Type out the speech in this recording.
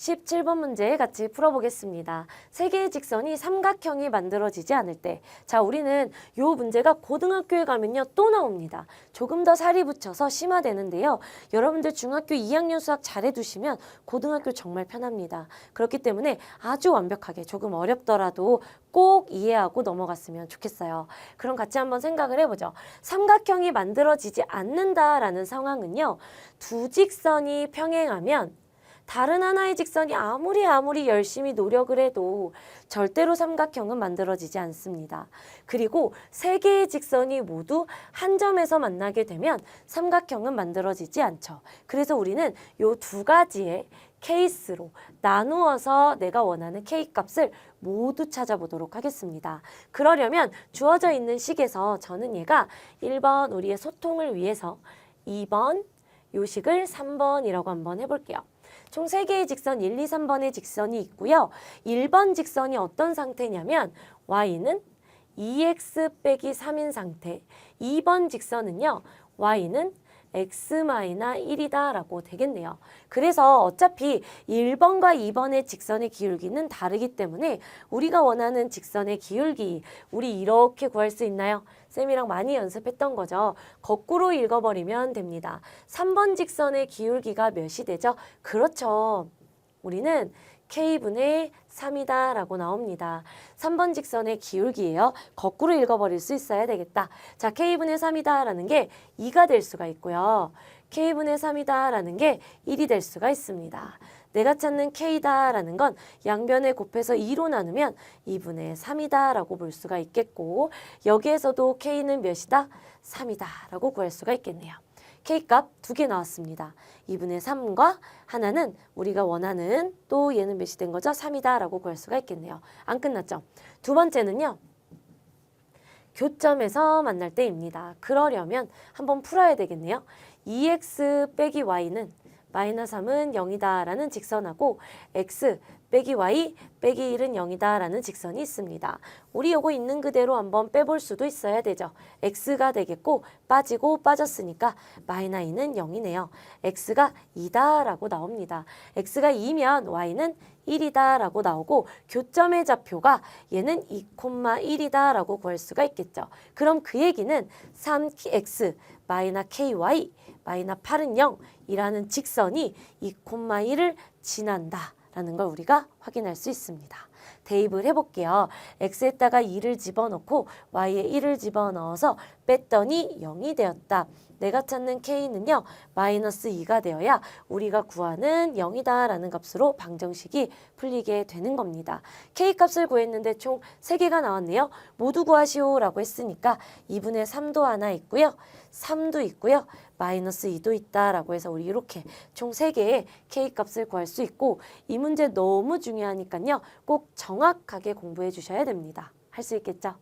17번 문제 같이 풀어보겠습니다. 세 개의 직선이 삼각형이 만들어지지 않을 때. 자, 우리는 요 문제가 고등학교에 가면요, 또 나옵니다. 조금 더 살이 붙여서 심화되는데요. 여러분들 중학교 2학년 수학 잘해두시면 고등학교 정말 편합니다. 그렇기 때문에 아주 완벽하게 조금 어렵더라도 꼭 이해하고 넘어갔으면 좋겠어요. 그럼 같이 한번 생각을 해보죠. 삼각형이 만들어지지 않는다라는 상황은요, 두 직선이 평행하면 다른 하나의 직선이 아무리 아무리 열심히 노력을 해도 절대로 삼각형은 만들어지지 않습니다. 그리고 세 개의 직선이 모두 한 점에서 만나게 되면 삼각형은 만들어지지 않죠. 그래서 우리는 요두 가지의 케이스로 나누어서 내가 원하는 K 값을 모두 찾아보도록 하겠습니다. 그러려면 주어져 있는 식에서 저는 얘가 1번 우리의 소통을 위해서 2번 요식을 3번이라고 한번 해볼게요. 총 3개의 직선 1, 2, 3번의 직선이 있고요. 1번 직선이 어떤 상태냐면 y는 2x 빼기 3인 상태. 2번 직선은요. y는 x-1이다 라고 되겠네요. 그래서 어차피 1번과 2번의 직선의 기울기는 다르기 때문에 우리가 원하는 직선의 기울기 우리 이렇게 구할 수 있나요? 쌤이랑 많이 연습했던 거죠. 거꾸로 읽어버리면 됩니다. 3번 직선의 기울기가 몇이 되죠? 그렇죠. 우리는 k분의 3이다 라고 나옵니다. 3번 직선의 기울기예요. 거꾸로 읽어버릴 수 있어야 되겠다. 자, k분의 3이다 라는 게 2가 될 수가 있고요. k분의 3이다 라는 게 1이 될 수가 있습니다. 내가 찾는 k다 라는 건 양변에 곱해서 2로 나누면 2분의 3이다 라고 볼 수가 있겠고 여기에서도 k는 몇이다? 3이다 라고 구할 수가 있겠네요. K값 두 개 나왔습니다. 2분의 3과 하나는 우리가 원하는 또 얘는 몇이 된 거죠? 3이다 라고 구할 수가 있겠네요. 안 끝났죠? 두 번째는요. 교점에서 만날 때입니다. 그러려면 한번 풀어야 되겠네요. 2x 빼기 y는 마이너스 3은 0이다 라는 직선하고 x 빼기 y 빼기 1은 0이다 라는 직선이 있습니다. 우리 요거 있는 그대로 한번 빼볼 수도 있어야 되죠. x가 되겠고 빠지고 빠졌으니까 마이너 2는 0이네요. x가 2다 라고 나옵니다. x가 2면 y는 1이다 라고 나오고 교점의 좌표가 얘는 2,1이다 라고 구할 수가 있겠죠. 그럼 그 얘기는 3x 마이너 ky 마이너 8은 0 이라는 직선이 2,1을 지난다 라는 걸 우리가 확인할 수 있습니다. 대입을 해볼게요. x에다가 2를 집어넣고 y에 1을 집어넣어서 뺐더니 0이 되었다. 내가 찾는 k는요. 마이너스 2가 되어야 우리가 구하는 0이다 라는 값으로 방정식이 풀리게 되는 겁니다. k 값을 구했는데 총 3개가 나왔네요. 모두 구하시오 라고 했으니까 2분의 3도 하나 있고요. 3도 있고요. 마이너스 2도 있다라고 해서 우리 이렇게 총 3개의 k 값을 구할 수 있고 이 문제 너무 중요하니까요. 꼭 정 확하게 공부해 주셔야 됩니다. 할 수 있겠죠?